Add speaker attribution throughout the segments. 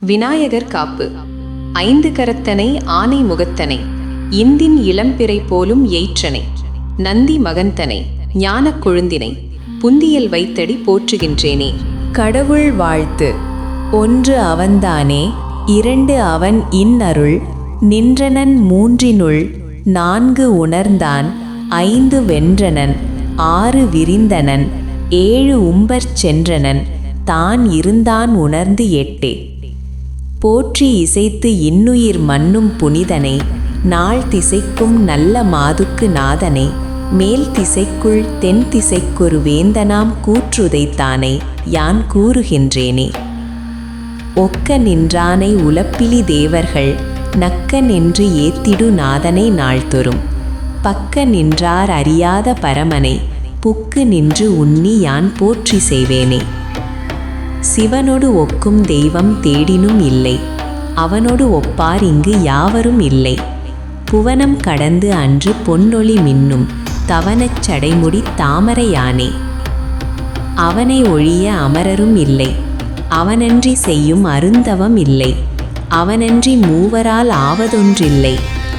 Speaker 1: விநாயகர் காப்பு. ஐந்து கரத்தனை ஆனை முகத்தனை இந்தின் இளம்பிறை போலும் எயிற்றனை நந்தி மகந்தனை ஞானக் கொழுந்தினை புந்தியல் வைத்தடி போற்றுகின்றேனே.
Speaker 2: கடவுள் வாழ்த்து. ஒன்று அவன்தானே இரண்டு அவன் இன்னருள் நின்றனன் மூன்றினுள் நான்கு உணர்ந்தான் ஐந்து வென்றனன் ஆறு விரிந்தனன் ஏழு உம்பர் சென்றனன் தான் இருந்தான் உணர்ந்து எட்டே. போற்றி இசைத்து இன்னுயிர் மன்னும் புனிதனை நாள் திசைக்கும் நல்ல மாதுக்கு நாதனை மேல் திசைக்குள் தென் திசைக்கொரு வேந்தனாம் கூற்றுதைத்தானே யான் கூறுகின்றேனே. ஒக்க நின்றானை உலப்பிலி தேவர்கள் நக்க நின்று ஏத்திடு நாதனை நாள்தொறும். பக்க நின்றார் அறியாத பரமனை புக்கு நின்று உண்ணி யான் போற்றி செய்வேனே. சிவனொடு ஒக்கும் தெய்வம் தேடினும் இல்லை. அவனொடு ஒப்பார் இங்கு யாவரும் இல்லை. புவனம் கடந்து அன்று பொன்னொளி மின்னும் தவனச் சடைமுடி தாமரையானே. அவனை ஒழிய அமரரும் இல்லை. அவனன்றி செய்யும் அருந்தவம் இல்லை. அவனன்றி மூவரால் ஆவதொன்றில்லை.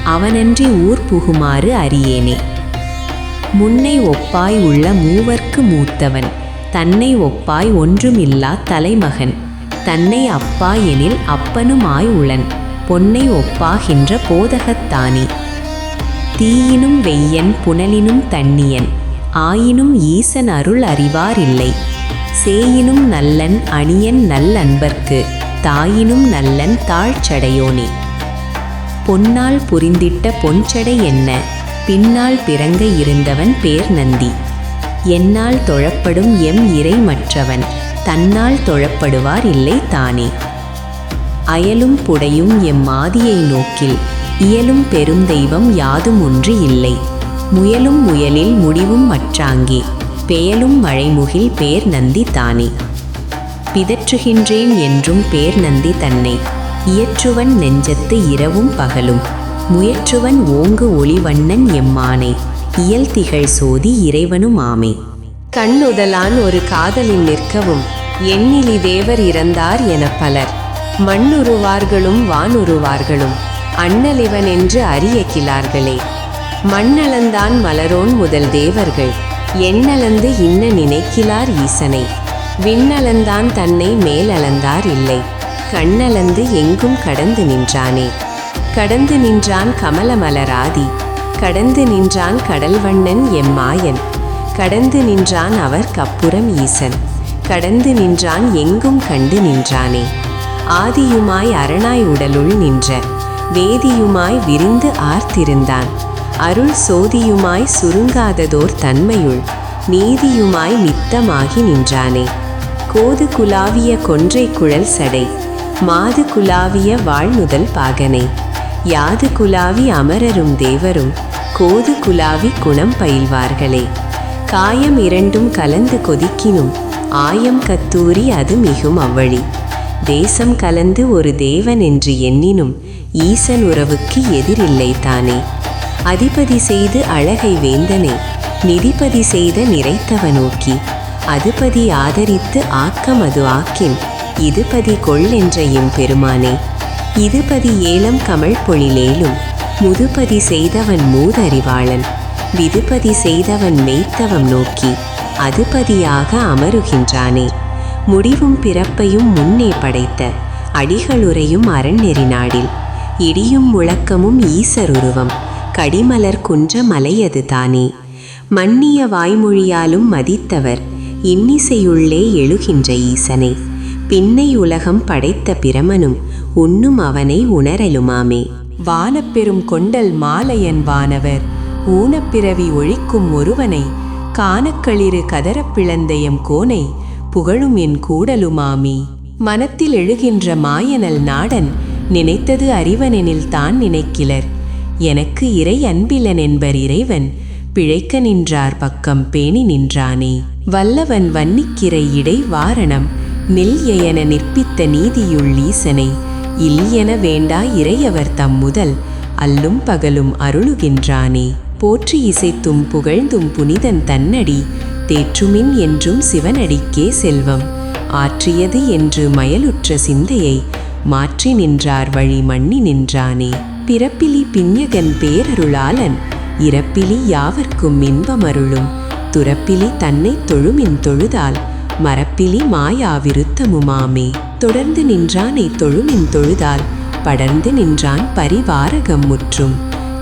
Speaker 2: அவனன்றி ஊர் புகுமாறு அறியேனே. முன்னை ஒப்பாய் உள்ள மூவர்க்கு மூத்தவன். தன்னை ஒப்பாய் ஒன்றுமில்லா தலைமகன். தன்னை அப்பா எனில் அப்பனுமாய் உளன். பொன்னை ஒப்பாகின்ற போதகத்தானி தீயினும் வெய்யன் புனலினும் தண்ணியன். ஆயினும் ஈசன் அருள் அறிவாரில்லை. சேயினும் நல்லன் அணியன் நல்லன்பர்க்கு. தாயினும் நல்லன் தாழ்ச்சடையோனே. பொன்னால் புரிந்திட்ட பொன்சடை என்ன? பின்னால் பிறங்க இருந்தவன் பேர் நந்தி என்னால் தொழப்படும் எம் இறை மற்றவன் தன்னால் தொழப்படுவார் இல்லை தானே. அயலும் புடையும் எம் மாதியை நோக்கில் இயலும் பெருந்தெய்வம் யாதும் ஒன்று இல்லை. முயலும் முயலில் முடிவும் மற்றாங்கே பெயலும் மழைமுகில் பேர் நந்தி தானே. பிதற்றுகின்றேன் என்றும் பேர் நந்தி தன்னை இயற்றுவன் நெஞ்சத்து இரவும் பகலும் முயற்றுவன் ஓங்கு ஒளிவண்ணன் எம்மானை இயல் திகழ் சோதி இறைவனும் ஆமே.
Speaker 1: கண்ணுதலான் ஒரு காதலில் நிற்கவும் எண்ணிலி தேவர் இறந்தார் என பலர். மண்ணுருவார்களும் வானுருவார்களும் அண்ணலிவன் என்று அறிய கிளார்களே. மண்ணளந்தான் மலரோன் முதல் தேவர்கள் எண்ணளந்து இன்ன நினைக்கிலார் ஈசனை. விண்ணளந்தான் தன்னை மேலளந்தார் இல்லை கண்ணளந்து எங்கும் கடந்து நின்றானே. கடந்து நின்றான் கமலமலராதி கடந்து நின்றான் கடல்வண்ணன் எம்மாயன் கடந்து நின்றான் அவர் கப்புறம் ஈசன். கடந்து நின்றான் எங்கும் கண்டு நின்றானே. ஆதியுமாய் அரணாய் உடலுள் நின்ற. வேதியுமாய் விரிந்து ஆர்த்திருந்தான். அருள் சோதியுமாய் சுருங்காததோர் தன்மையுள். நீதியுமாய் நித்தமாகி நின்றானே. கோது குலாவிய கொன்றை குழல் சடை. மாது குலாவிய வாழ்முதல் பாகனை. யாது குலாவி அமரரும் தேவரும். கோது குலாவி குணம் பயில்வார்களே. காயம் இரண்டும் கலந்து கொதிக்கினும் ஆயம் கத்தூரி அது மிகும் அவ்வழி. தேசம் கலந்து ஒரு தேவன் என்று எண்ணினும் ஈசன் உறவுக்கு எதிரில்லை தானே. அதிபதி செய்து அழகை வேந்தனே நிதிபதி செய்த நிறைத்தவ நோக்கி. அதுபதி ஆதரித்து ஆக்கம் அது ஆக்கின் இதுபதி கொள் என்ற எம் பெருமானே. இதுபதி ஏலம் கமல் பொழிலேலும் முதுபதி செய்தவன் மூதறிவாளன். விதுபதி செய்தவன் மெய்த்தவம் நோக்கி அதுபதியாக அமருகின்றானே. முடிவும் பிறப்பையும் முன்னே படைத்த அடிகளுரையும் அறநெறி நாடில். இடியும் முழக்கமும் ஈசருருவம் கடிமலர் குன்ற மலையது தானே. மன்னிய வாய்மொழியாலும் மதித்தவர் இன்னிசையுள்ளே எழுகின்ற ஈசனே. பின்னை உலகம் படைத்த பிரமனும் உண்ணும் அவனை உணரலுமாமே. வானப்பெரும் கொண்டல் மாலையன் வானவர். ஊனப்பிறவி ஒழிக்கும் ஒருவனை கானக்களிறு கதறப் பிளந்தயம் கோனை புகழும் என் கூடலுமாமி. மனத்தில் எழுகின்ற மாயனல் நாடன் நினைத்தது அறிவனெனில் தான் நினைக்கிலர். எனக்கு இறை அன்பிலன் என்பர் இறைவன் பிழைக்க நின்றார் பக்கம் பேணி நின்றானே. வல்லவன் வன்னிக்கிறை இடை வாரணம் நில் என நிற்பித்த நீதியுள் இல்லியென வேண்டா இறையவர் தம் முதல். அல்லும் பகலும் அருளுகின்றானே. போற்றி இசைத்தும் புகழ்ந்தும் புனிதன் தன்னடி. தேற்றுமின் என்றும் சிவனடிக்கே செல்வம். ஆற்றியது என்று மயலுற்ற சிந்தையை
Speaker 2: மாற்றி நின்றார் வழி மண்ணி நின்றானே. பிறப்பிலி பிஞகன் பேரருளாளன் இறப்பிலி யாவர்க்கும் இன்பமருளும். துறப்பிலி தன்னை தொழுமின் தொழுதால் மரப்பிலி மாயா விருத்தமுமாமே தொடர்ந்து நின்றானை தொழுமின் தொழுதால். படர்ந்து நின்றான் பரிவாரகம் முற்றும்.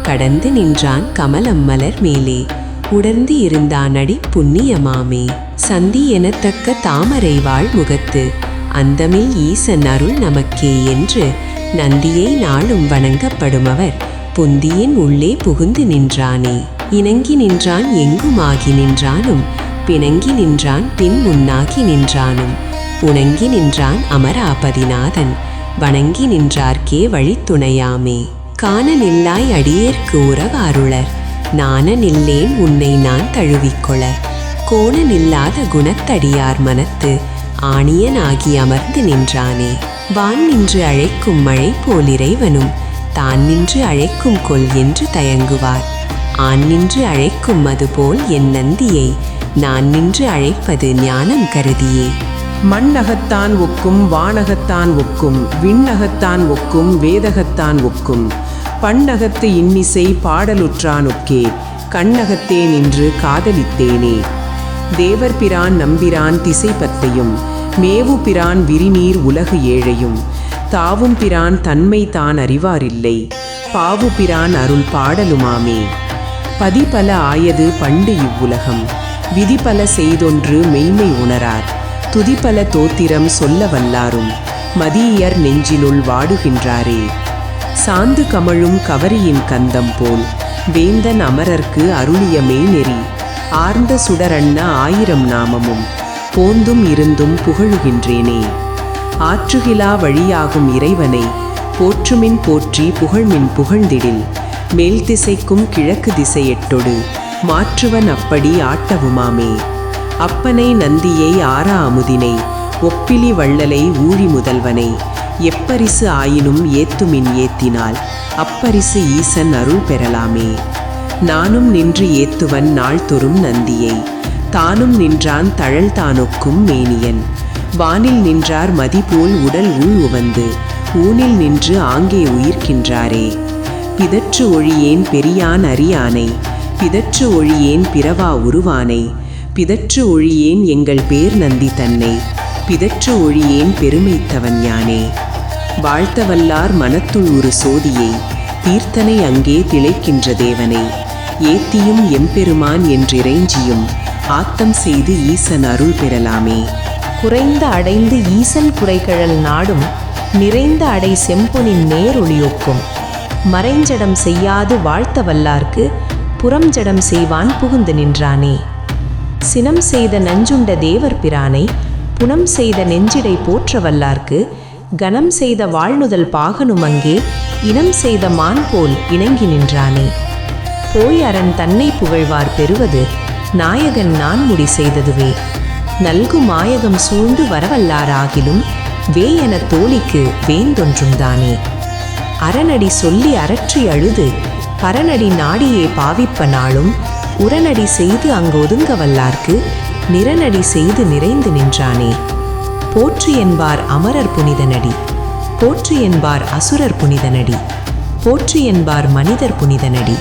Speaker 2: கடந்து நின்றான் கமலம் மலர் மேலே. உடர்ந்து இருந்தான் அடி புண்ணியமாமே சந்தி எனத்தக்க தாமரை வாழ் முகத்து. அந்தமில் ஈசன் அருள் நமக்கே என்று நந்தியை நாளும் வணங்கப்படுமவர் புந்தியின் உள்ளே புகுந்து நின்றானே. இணங்கி நின்றான் எங்குமாகி நின்றானும். பிணங்கி நின்றான் பின் முன்னாகி நின்றானும். உணங்கி நின்றான் அமராபதிநாதன். வணங்கி நின்றார்க்கே வழித்துணையாமே. காண நில்லாய் அடியேற்கு உறவாருளர். நாண நில்லேன் உன்னை நான் தழுவிக்கொள கோண நில்லாத குணத்தடியார் மனத்து ஆணியனாகி அமர்ந்து நின்றானே. வான் நின்று அழைக்கும் மழை போல் இறைவனும் தான் நின்று அழைக்கும் கொல் என்று தயங்குவார். ஆண் நின்று அழைக்கும் அதுபோல் என் நந்தியை நான் நின்று அழைப்பது ஞானம் கருதியே.
Speaker 3: மண்ணகத்தான் ஒக்கும் வானகத்தான் ஒக்கும் விண்ணகத்தான் ஒக்கும் வேதகத்தான் ஒக்கும். பண்ணகத்து இன்னிசை பாடலுற்றானொக்கே கண்ணகத்தே நின்று காதலித்தேனே. தேவர் பிரான் நம்பிரான் திசை பத்தையும் மேவு பிரான் விரிநீர் உலகு ஏழையும். தாவும் பிரான் தன்மை தான் அறிவாரில்லை பாவு பிரான் அருள் பாடலுமாமே. பதிபல ஆயது பண்டு இவ்வுலகம் விதிபல செய்தொன்று மெய்மை உணரார். துதிபல தோத்திரம் சொல்ல வல்லாரும் மதியர் நெஞ்சினுள் வாடுகின்றாரே. சாந்து கமழும் கவரியின் கந்தம் போல் வேந்தன் அமரர்க்கு அருளிய நெறி. ஆர்ந்த சுடரண்ண ஆயிரம் நாமமும் போந்தும் இருந்தும் புகழுகின்றேனே. ஆற்றுகிலா வழியாகும் இறைவனை போற்றுமின் போற்றி புகழ்மின் புகழ்ந்திடில். மேல் திசைக்கும் கிழக்கு திசையெட்டொடு மாற்றுவன் அப்படி ஆட்டவுமாமே. அப்பனை நந்தியை ஆரா அமுதினை ஒப்பிலி வள்ளலை ஊழி முதல்வனை. எப்பரிசு ஆயினும் ஏத்துமின் ஏத்தினால் அப்பரிசு ஈசன் அருள் பெறலாமே. நானும் நின்று ஏத்துவன் நாள்தொறும் நந்தியை. தானும் நின்றான் தழல் தானொக்கும் மேனியன். வானில் நின்றார் மதிபோல் உடல் உள் உவந்து ஊனில் நின்று ஆங்கே உயிர்க்கின்றாரே பிதற்று ஒழியேன் பெரியான் அரியானை பிதற்று ஒழியேன் பிறவா உருவானை. பிதற்று ஒழியேன் எங்கள் பேர் நந்தி தன்னை. பிதற்று ஒழியேன் பெருமைத்தவன் யானே. வாழ்த்தவல்லார் மனத்துள் ஒரு சோதியை தீர்த்தனை அங்கே திளைக்கின்ற தேவனை. ஏத்தியும் எம்பெருமான் என்றிறைஞ்சியும் ஆத்தம் செய்து ஈசன் அருள் பெறலாமே.
Speaker 4: குறைந்த அடைந்து ஈசன் குறைகழல் நாடும் நிறைந்த அடை செம்பொனின் நேரொளியொக்கும். மறைஞ்சடம் செய்யாது வாழ்த்த வல்லார்க்கு புறஞ்சடம் செய்வான் புகுந்து நின்றானே. சினம் செய்த நஞ்சுண்ட தேவர் பிரானை புனம் செய்த நெஞ்சிடை போற்ற வல்லார்க்கு கனம் செய்த வாழ்நுதல் பாகனும் அங்கே இனம் செய்த மான் போல் இணங்கி நின்றானே. போய் அரண் தன்னை புகழ்வார் பெறுவது நாயகன் நான்முடி செய்ததுவே. நல்கு மாயகம் சூழ்ந்து வரவல்லாராகிலும் என தோழிக்கு வேந்தொன்றும் தானே அரணடி சொல்லி அரற்றி அழுது பரநடி நாடியே பாவிப்ப நாளும் உரநடி செய்து அங்கு ஒதுங்க வல்லார்க்கு நிறநடி செய்து நிறைந்து நின்றானே. போற்று என்பார் அமரர் புனிதனடி போற்று என்பார் அசுரர் புனிதனடி போற்று என்பார் மனிதர் புனிதனடி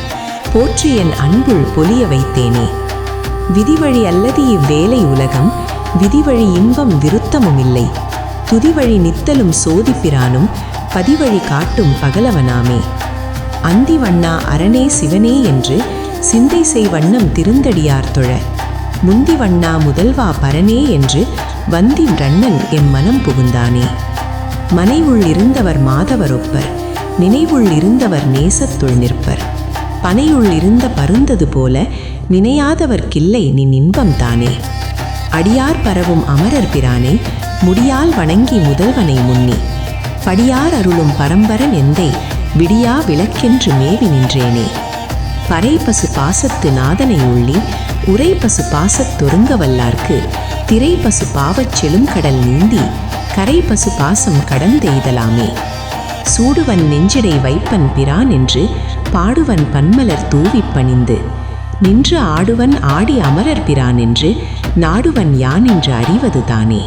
Speaker 4: போற்று என் அன்புள் பொலிய வைத்தேனே. விதிவழி அல்லது இவ்வேலை உலகம் விதிவழி இன்பம் விருத்தமும் இல்லை துதிவழி நித்தலும் சோதிப்பிரானும் பதிவழி காட்டும் பகலவனாமே. அந்திவண்ணா அரணே சிவனே என்று சிந்தை செய் வண்ணம் திருந்தடியார் தொழ. முந்தி வண்ணா முதல்வா பரனே என்று வந்தின் ரண்ணன் எம் மனம் புகுந்தானே. மனைவுள் இருந்தவர் மாதவர் ஒப்பர். நினைவுள் இருந்தவர் நேசத்துள் நிற்பர். பனையுள் இருந்த பருந்தது போல நினையாதவர்க்கில்லை நின் இன்பம் தானே. அடியார் பரவும் அமரர் பிரானை முடியால் வணங்கி முதல்வனை முன்னி. படியார் அருளும் பரம்பரன் எந்தை விடியா விளக்கென்று மேவி நின்றேனே. பறை பசு பாசத்து நாதனை உள்ளி உரை பசு பாசத் வல்லார்க்கு திரை பசு பாவச் செலும் கடல் நீந்தி கரை பசு பாசம் கடந்தெய்தலாமே சூடுவன் நெஞ்சிடை வைப்பன் பிரான் என்று பாடுவன் பன்மலர் தூவிப் பணிந்து நின்று ஆடுவன் ஆடி அமரர் பிரான் என்று நாடுவன் யான் என்று அறிவது தானே